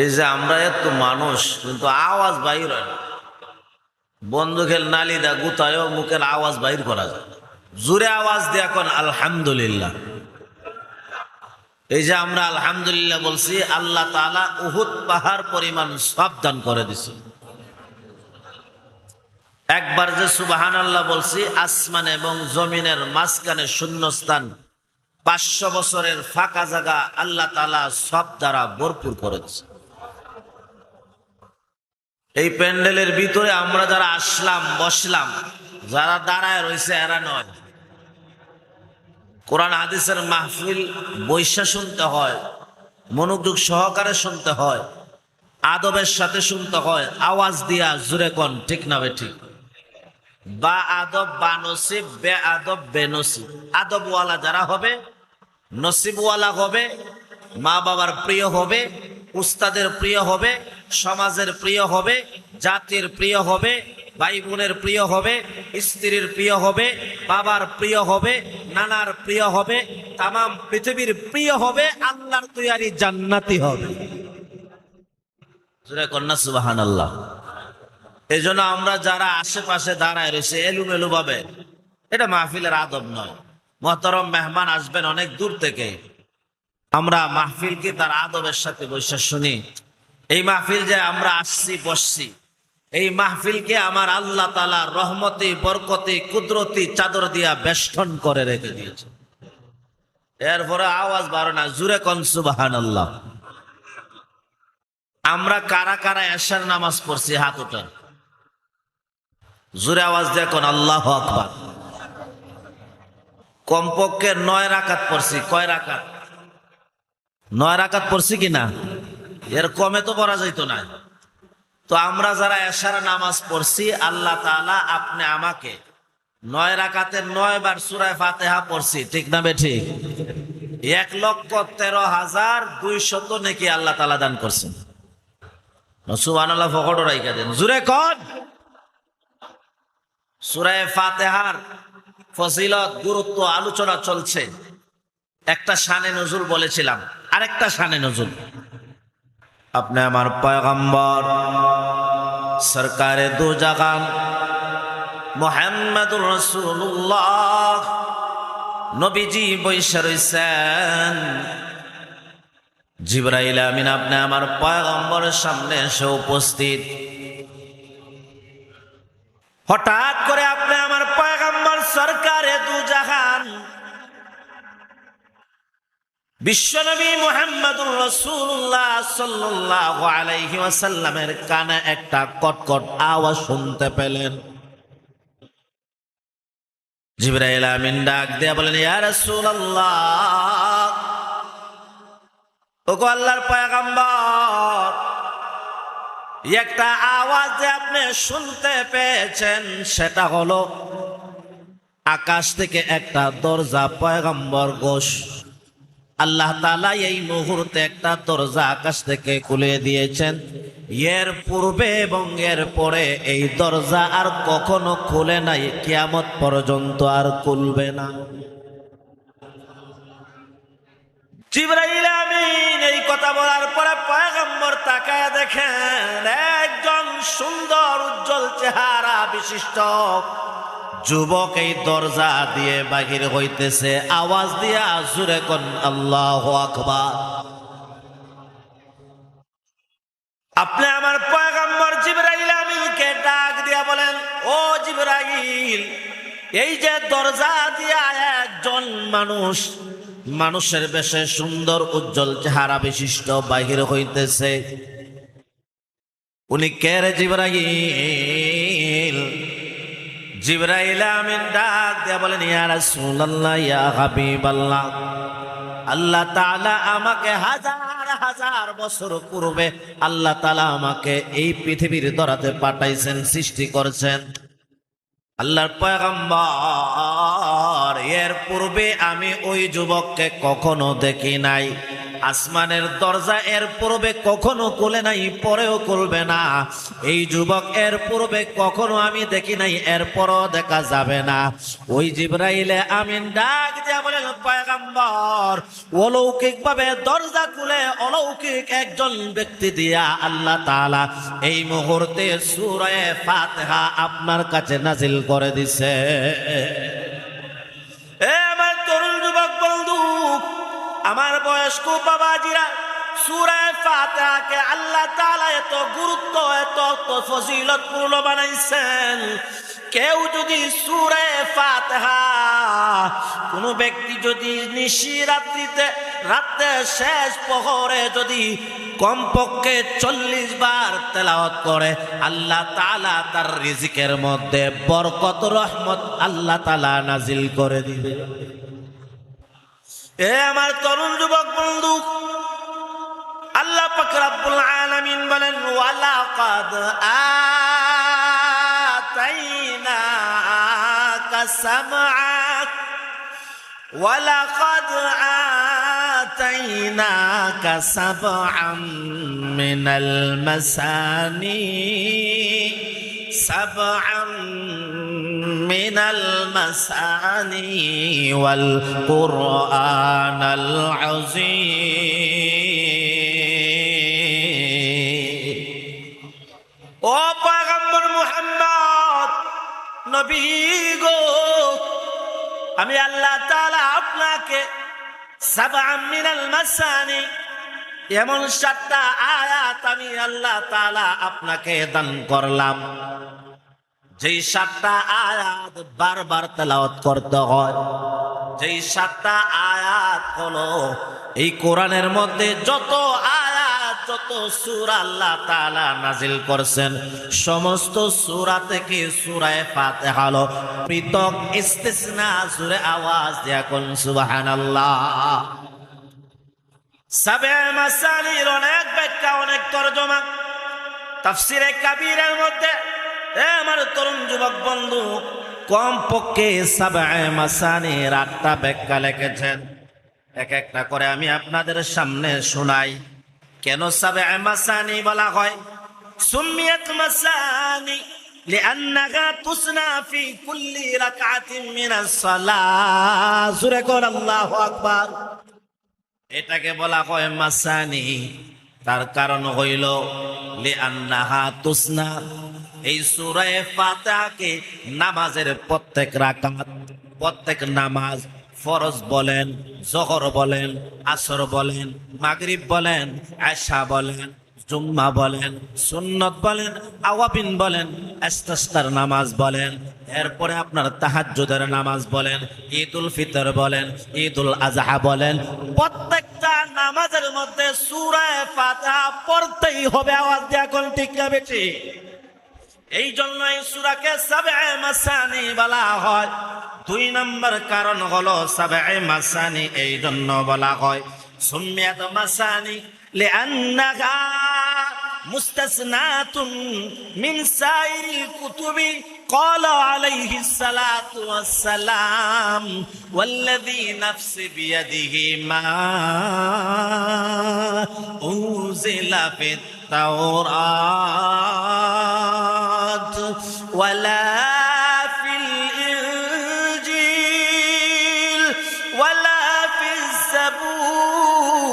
এই যে আমরা এত মানুষ, কিন্তু আওয়াজ বাইর হয় না। বন্দুকের নালিদা গুতায়ও মুখের আওয়াজ বাইর করা যায়। জোরে আওয়াজ দিয়ে এখন আলহামদুলিল্লাহ। এই যে আমরা আলহামদুলিল্লাহ বলছি, আল্লাহ তালা উহুদ পাহাড় পরিমাণ সব দান করে দিছে। একবার যে সুবাহান আল্লাহ বলছি, আসমান এবং জমিনের মাঝখানে শূন্যস্থান, পাঁচশো বছরের ফাঁকা জায়গা আল্লাহ তালা সব দ্বারা ভরপুর করেছে এই প্যান্ডেলের ভিতরে আমরা যারা আসলাম, বসলাম, যারা দাঁড়ায় রয়েছে এরা নয়। কোরআন, হাদিসের মাহফিল বৈশা শুনতে হয়, মনোযোগ সহকারে শুনতে হয়, আদবের সাথে শুনতে হয়, আওয়াজ দিয়া জুরে কন, ঠিক না ঠিক বা আদব, বা নসিব, বে আদব, বে নসিব। আদবওয়ালা যারা হবে, নসিবওয়ালা হবে মা বাবার প্রিয় হবে, উস্তাদের প্রিয় হবে সমাজের প্রিয় হবে, জাতির প্রিয় হবে ভাই বোনের প্রিয় হবে, স্ত্রীর প্রিয় হবে, বাবার প্রিয় হবে, নানার প্রিয় হবে তাম পৃথিবীর প্রিয় হবে, আল্লাহর তৈয়ারি জান্নাতি হবে। কন্যা সুবাহান আল্লাহ এই জন্য আমরা যারা আশেপাশে দাঁড়ায় রয়েছে, এলুমেলু ভাবে, এটা মাহফিলের আদব নয়। মহতরম মেহমান আসবেন অনেক দূর থেকে। আমরা মাহফিলকে তার আদবের সাথে বসে শুনি। এই মাহফিল যে আমরা আসছি, বসছি, এই মাহফিলকে আমার আল্লাহ তালা রহমতি, বরকতি, কুদরতি চাদর দিয়া বেষ্টন করে রেখে দিয়েছে। এরপরে আওয়াজ বাড়ো না জুরে কনসুবাহান আল্লাহ আমরা কারা কারা এশার নামাজ পড়ছি, হাত উঠান। জুরে আওয়াজ দেখুন আল্লাহ আকবার। কমপক্ষে নয় রাকাত পড়ছি, কয় রাকাত? নয় রাকাত পড়ছি কিনা এর কমে তো করা যাইত না। তো আমরা যারা এশার নামাজ পড়ছি, আল্লাহ তাআলা আপনি আমাকে নয় রাকাতে নয় বার সুরায় ফাতেহা পড়ছি, ঠিক না বে ঠিক? এক লক্ষ তেরো হাজার দুই শত নাকি আল্লাহ তালা দান করছেন। সুবান সুরায় ফাতেহার গুরুত্ব, আলোচনা চলছে। একটা শানে নজুল বলেছিলাম, আরেকটা শানে নজুল আপনি আমার পয়গম্বর। সরকারে দু জাগান। মোহাম্মদুর রসুল্লাহ নবীজি বৈশা রইছেন। জিব্রাইল আমিন, আপনি আমার পয়গম্বরের সামনে এসে উপস্থিত। হঠাৎ করে আপনি আমার পয়গম্বর সরকারে দু জাহান বিশ্বনবী মোহাম্মদুর রসুল্লাহ সাল্লাহ কানে একটা কটকট আওয়াজ শুনতে পেলেন। ডাক বলেন, ইয়া একটা আপনি শুনতে পেয়েছেন সেটা হলো আকাশ থেকে একটা দরজা পয়গম্বর গোশ। আল্লাহ তালা এই মুহূর্তে একটা দরজা আকাশ থেকে খুলে দিয়েছেন। এর পূর্বে এবং এর পরে এই দরজা আর কখনো খুলে নাই, কিয়ামত পর্যন্ত আর খুলবে না। এই কথা বলার পরে পয়গম্বর তাকায় দেখেন, একজন সুন্দর, উজ্জ্বল চেহারা বিশিষ্ট। যুবক এই দরজা দিয়ে বাহির হইতেছে। আওয়াজ দিয়ে আসুরে কোন, আল্লাহ আকবার। আপনি আমার পয়গম্বর জিব্রাইল আমিনকে ডাক দিয়া বলেন, ও জিব্রাইল, এই যে দরজা দিয়া একজন মানুষ, মানুষের বেশে সুন্দর, উজ্জ্বল চেহারা বিশিষ্ট বাহির হইতেছে। উনি কে রে জিব্রাইল? জিব্রাইল আমিন ডাক দিয়া বলেন, ইয়া রাসূলুল্লাহ, ইয়া হাবিবাল্লাহ, আল্লাহ তাআলা আমাকে হাজার হাজার বছর পূর্বে আল্লাহ তাআলা আমাকে এই পৃথিবীর দরাতে পাঠাইছেন, সৃষ্টি করেছেন। আল্লাহর পয়গম্বর, এর পূর্বে আমি ওই যুবককে কখনো দেখি নাই। আসমানের দরজা এর পূর্বে কখনো কোলে নাই, পরেও খুলবে না। এই যুবক এর পূর্বে কখনো আমি দেখি নাই এর পরও দেখা যাবে না। ওই জিব্রাইলে আমিন ডাক দিয়া পয়গাম্বর অলৌকিক ভাবে দরজা খুলে অলৌকিক একজন ব্যক্তি দিয়া আল্লাহ তাআলা এই মুহূর্তে সূরা ফাতিহা আপনার কাছে নাজিল করে দিছে। আমার বয়স্ক বাবাজিরা, সুরায় ফাতিহাকে আল্লাহ তাআলা এত গুরুত্ব, এত ফজিলতপূর্ণ বানাইছেন। কেউ যদি সুরে ফাতিহা, কোনো ব্যক্তি যদি নিশি রাত্রিতে রাতে শেষ প্রহরে যদি কমপক্ষে চল্লিশ বার তেলাওয়াত করে, আল্লাহ তালা তার রিজিকের মধ্যে বরকত, রহমত আল্লাহ তালা নাজিল করে দিবে। এ আমার তরুণ যুবক বন্ধু আল্লাহ পাক রব্বুল আলামিন বলেন ওয়ালা কাদ আতাইনাকা সামআক ولقد آتيناك سبعا من المثاني سبعا মিনাল মাসানি ওয়াল কুরআনাল আযীম। ও পয়গম্বর মুহাম্মদ, নবী গো, আমি আল্লাহ তাআলা আপনাকে সাবআ মিনাল মাসানি, এমন সাতটা আয়াত আমি আল্লাহ তাআলা আপনাকে দান করলাম। যেই সাতটা আয়াত বারবার তেলাওয়াত করতে হয়, যেই সাতটা আয়াত হলো এই কোরআনের মধ্যে যত আয়াত, যত সূরা আল্লাহ তাআলা নাজিল করছেন, সমস্ত সূরা থেকে সূরায়ে ফাতিহা হলো। পৃথক ইস্তিসনা সূরা আওয়াজ দিয়া কোন সুবহানাল্লাহ। সাবে মাসালির অনেক ব্যাখ্যা, অনেক তরজমা। তাফসিরে কাবীরের মধ্যে আমার তরুণ যুবক বন্ধু কম পক্ষে সাবে মাসানির আটটা ব্যাখ্যা লিখেছেন এক একটা করে আমি আপনাদের সামনে শোনাই কেন সাবে মাসানি বলা হয় সুমিয়াত মাসানি لأنها تصنع في كل ركعة من الصلاة سورة قول الله أكبر এটাকে বলা হয় মাসানি তার কারণ হইল লিআন্নাহা তুসনা এই সূরায়ে ফাতিহাকে নামাজের প্রত্যেক রাকাত, প্রত্যেক নামাজ ফরজ বলেন, জহর বলেন, আসর বলেন, মাগরিব বলেন আশা বলেন, জুম্মা বলেন, সুন্নত বলেন, আওয়াবিন বলেন এস্তাস্তার নামাজ বলেন, এরপরে আপনার তাহাজ্জুদের নামাজ বলেন, ঈদুল ফিতর বলেন, ঈদুল আজহা বলেন, প্রত্যেকটা নামাজের মধ্যে সূরায়ে ফাতিহা পড়তেই হবে, আওয়াজ দিয়ে কোন ঠিক না বেশি এই জন্য এই সূরাকে সাবে মাসানি বলা হয় দুই নম্বর কারণ হলো সাবে মাসানি এই জন্য বলা হয় সুমিয়াত মাসানি لأنها مستثناة من سائر الكتب قال عليه الصلاة والسلام والذي نفس بيده ما أنزل في التوراة ولا في الإنجيل ولا في الزبور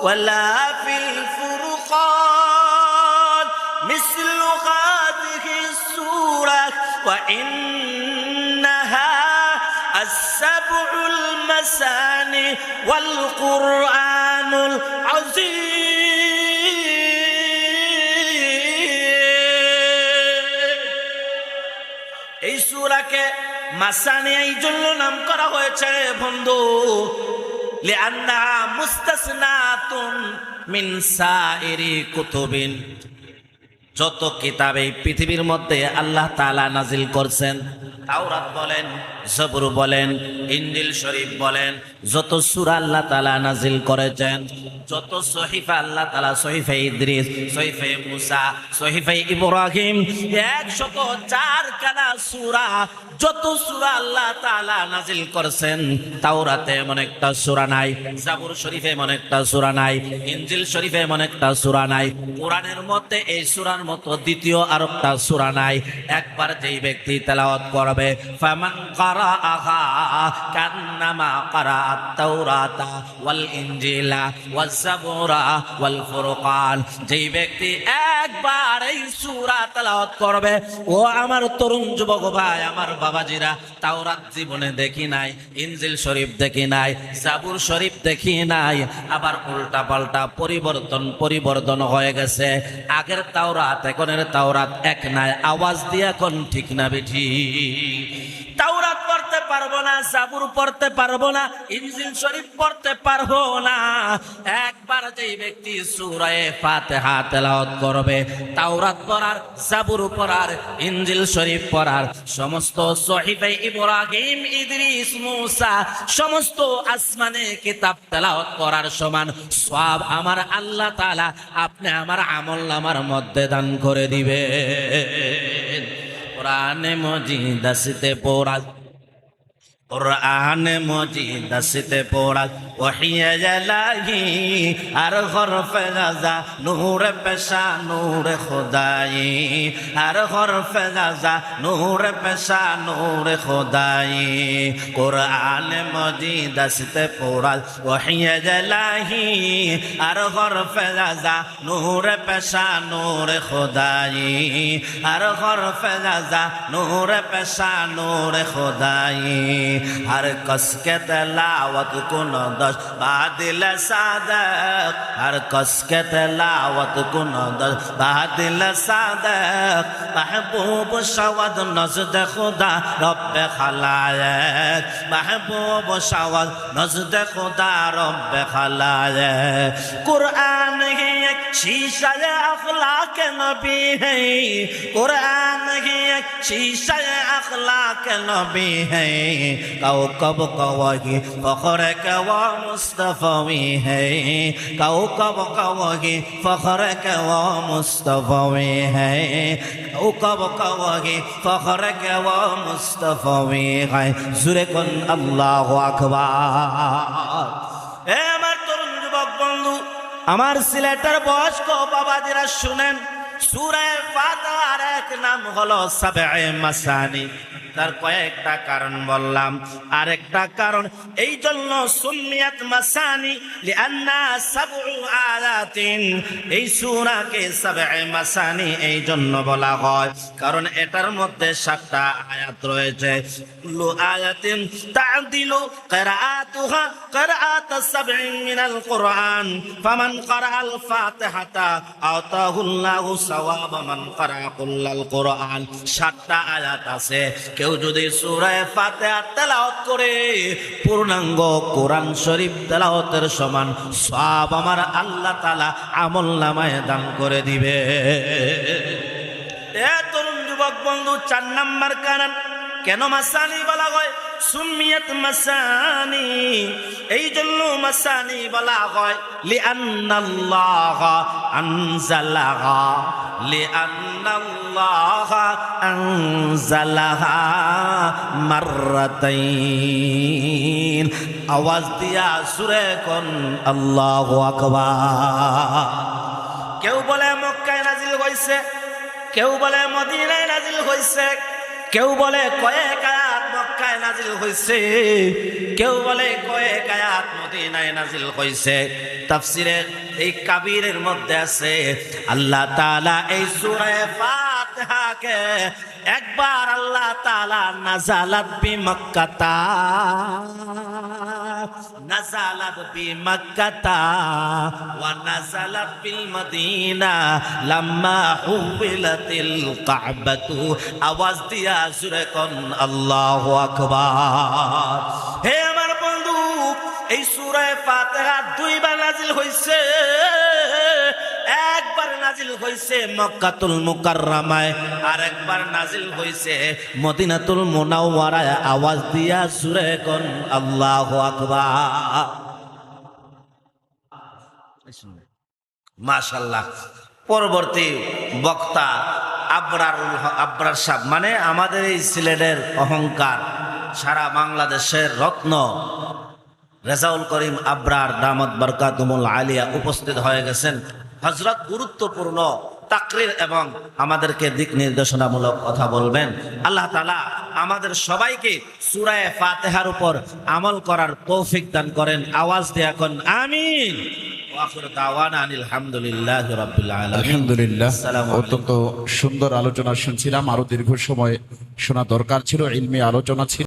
ولا في الفرقان مثل هذه السورة وإنها السبع المثاني والقرآن العظيم সুরাকে মাসানি এই জন্য নাম করা হয়েছে বন্ধু। লিআন্নাহা মুস্তাসনাতুন মিন সাইরি কুতুবিন। যত কিতাব এই পৃথিবীর মধ্যে আল্লাহ তাআলা নাজিল করছেন, তাওরাত বলেন, জবর বলেন ইঞ্জিল শরীফ বলেন, যত সূরা আল্লাহ তাআলা নাজিল করেছেন যত সহিফা আল্লাহ তালা সহিফা ইদ্রিস সহিফে মুসা সহিফা ইব্রাহিম 104 খানা সূরা যত সূরা আল্লাহ নাজিল করেছেন, তাওরাতে এমন একটা সূরা নাই, জাবুর শরীফে এমন একটা সুরা নাই, ইনজিল শরীফে এমন একটা সুরা নাই, কোরআনের মধ্যে এই সুরার মতো দ্বিতীয় আর একটা সূরা নাই। একবার যেই ব্যক্তি তেলাওয়াত করবে, ফামান কারাআহা কান্নামা কারাআত তাওরাতা ওয়াল ইনজিলা ওয়াজ জাবুরা ওয়াল ফুরকান। যেই ব্যক্তি একবার এই সূরা তেলাওয়াত করবে। ও আমার তরুণ যুবক ভাই, আমার বাবাজিরা, তাওরাত জীবনে দেখি নাই, ইনজিল শরীফ দেখি নাই, জাবুর শরীফ দেখি নাই, আবার উল্টা পাল্টা পরিবর্তন পরিবর্তন হয়ে গেছে। আগের তাওরাত, এখনের তাওরাত এক নাই, আওয়াজ দিয়ে এখন ঠিক না বেঠি। পারব না, জাবুর পড়তে পারব না, ইনজিল শরীফ পড়তে পারব না। একবার যেই ব্যক্তি সূরায়ে ফাতিহা তেলাওয়াত করবে, তাওরাত পড়ার, জাবুর পড়ার, ইনজিল শরীফ পড়ার, সমস্ত সহিফে ইব্রাহিম, ইদ্রিস, মুসা, সমস্ত আসমানে কিতাব তেলাওয়াত করার সমান সব আমার আল্লাহ তাআলা আপনি আমার আমল নামার মধ্যে দান করে দিবে কোরআনে মজিদ আসতে পড়া কোরআন মজিদ আসতে পড়া ওহিয়া জালাহি, আর হরফে গাজা নূর পেশা, নূর খোদাই। আর হরফে গাজা নূর পেশা, নূর খোদাই। কোরআন মজিদ আসতে পড়া ওহিয়া জালাহি, আর হরফে গাজা নূর পেশা, নূর খোদাই। আর হরফে গাজা নূর পেশা, নূর খোদাই। هر کس کے تلاوت کن دش بادل صادق هر کس کے تلاوت کن دش بادل صادق محبوب شود نزد خدا رب خلائق محبوب شود نزد خدا رب خلائق قرآن ہی ایک شیشہ اخلاق نبی ہے قرآن शीशा अखलाक नबी है कौकब कवगी फखर कवा मुस्तफवी है कौकब कवगी फखर कवा मुस्तफवी है कौकब कवगी फखर कवा मुस्तफवी है जुरे कन अल्लाह আকবার এ আমার তরুণ যুবক বন্ধু আমার সিলেটের বয়স্ক বাবাজিরা শুনেন সুরায় ফাতার এক নাম হলো সাবে মাসানি। তার কয়েকটা কারণ বললাম। আরেকটা কারণ এই জন্য সুন্নিয়াত মাসানি লিআন্না সাবউ আয়াতিন এই সূরাকে সাবউ মাসানি এই জন্য বলা হয়, কারণ এটার মধ্যে সাতটা আয়াত রয়েছে। আয়াতিন তা'দিলু সাতটা আয়াত আছে। কেউ যদি সুরায় ফাতে তেলাওত করে, পূর্ণাঙ্গ কোরআন শরীফ তেলাওতের সমান সব আমার আল্লাহ তালা আমল নামায় দান করে দিবে। এ তরুণ যুবক বন্ধু, চার নাম্বার কারণ। কেন মাসানি বলা হয়? সুমিয়ত মাসানি। এই জন্য মাসানি বলা হয়, লিআন্নাল্লাহ আনজালাহা লিআন্নাল্লাহ আনজালাহা মাররাতাইন। আওয়াজ দিয়া সুরে কোন আল্লাহু আকবার। কেউ বলে মক্কায় নাজিল হইছে, কেউ বলে মদিনায় নাজিল হইছে কেউ বলে কয়েক আয়াত মক্কায় নাজিল হইছে, কেউ বলে কয়েক আয়াত মদিনায় নাজিল হইছে। তাফসিরে এই কাবিরের মধ্যে আছে, আল্লাহ তাআলা এই সূরা ফাতিহাকে একবার আল্লাহ তাআলা নাজালাত বি মক্কাতা নাজালাত বি মক্কাতা ওয়া নাজালাত বিল মদিনা লাম্মা হুবিলাতিল কাবাতু। আওয়াজ দিয়া সুরে কোন, আল্লাহু আকবার। হে আমার বন্ধু, এই সূরা ফাতিহা দুইবার নাজিল হইছে। একবার নাজিল হয়েছে মক্কাতুল মুকাররামায় নাজিল হয়েছে মদিনাতুল আওয়াজ দিয়া সুরে আকবার। পরবর্তী বক্তা আবরারুল আবরার সাহ মানে আমাদের এই সিলেটের অহংকার, সারা বাংলাদেশের রত্ন রেজাউল করিম আবরার দামদ বরকাতুমুল আলিয়া উপস্থিত হয়ে গেছেন। হজরত গুরুত্বপূর্ণ তাকরির এবং আমাদেরকে দিক নির্দেশনামূলক কথা বলবেন। আল্লাহ তালা আমাদের সবাইকে সুরায় ফাতেহার উপর আমল করার তৌফিক দান করেন। আওয়াজ দিয়ে এখন আমিন। আলাইকুম। অত্যন্ত সুন্দর আলোচনা শুনছিলাম আরও দীর্ঘ সময় শোনা দরকার ছিল ইলমি আলোচনা ছিল।